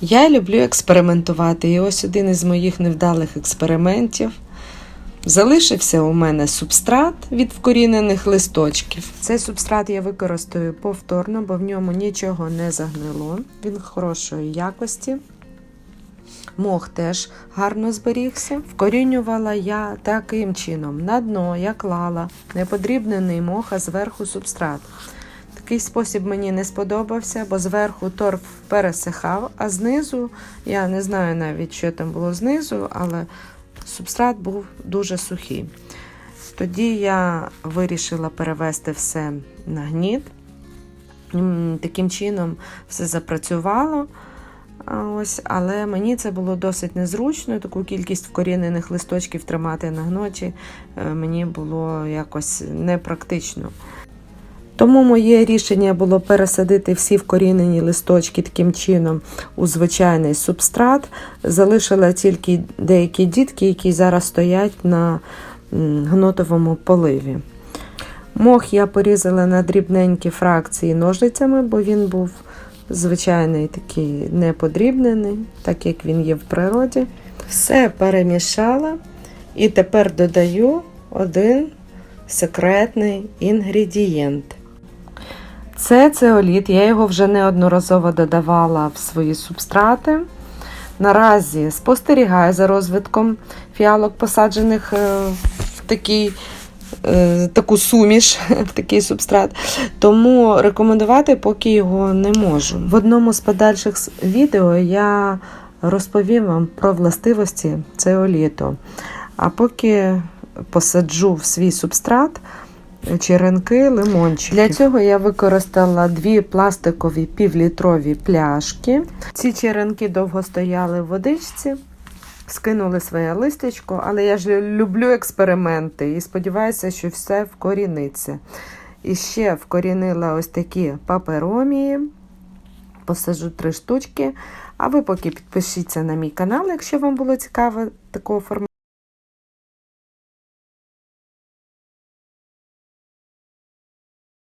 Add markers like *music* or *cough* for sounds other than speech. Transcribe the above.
Я люблю експериментувати, і ось один із моїх невдалих експериментів. Залишився у мене субстрат від вкорінених листочків. Цей субстрат я використаю повторно, бо в ньому нічого не загнило. Він хорошої якості. Мох теж гарно зберігся. Вкорінювала я таким чином. На дно я клала неподрібнений мох, а зверху субстрат. Такий спосіб мені не сподобався, бо зверху торф пересихав, а знизу, я не знаю навіть, що там було знизу, але субстрат був дуже сухий. Тоді я вирішила перевести все на гніт. Таким чином все запрацювало. Ось, але мені це було досить незручно. Таку кількість вкорінених листочків тримати на гноті е, мені було якось непрактично. Тому моє рішення було пересадити всі вкорінені листочки таким чином у звичайний субстрат. Залишила тільки деякі дітки, які зараз стоять на гнотовому поливі. Мох я порізала на дрібненькі фракції ножницями, бо він був звичайний такий неподрібнений, так як він є в природі. Все перемішала і тепер додаю один секретний інгредієнт. Це цеоліт, я його вже неодноразово додавала в свої субстрати. Наразі спостерігаю за розвитком фіалок, посаджених е, в такий, е, таку суміш, *laughs* в такий субстрат. Тому рекомендувати поки його не можу. В одному з подальших відео я розповім вам про властивості цеоліту. А поки посаджу в свій субстрат черенки лимончики. Для цього я використала дві пластикові півлітрові пляшки. Ці черенки довго стояли в водичці, скинули своє листечко, але я ж люблю експерименти і сподіваюся, що все вкоріниться. І ще вкорінила ось такі паперомії. Посаджу три штучки. А ви поки підпишіться на мій канал, якщо вам було цікаво такого формату.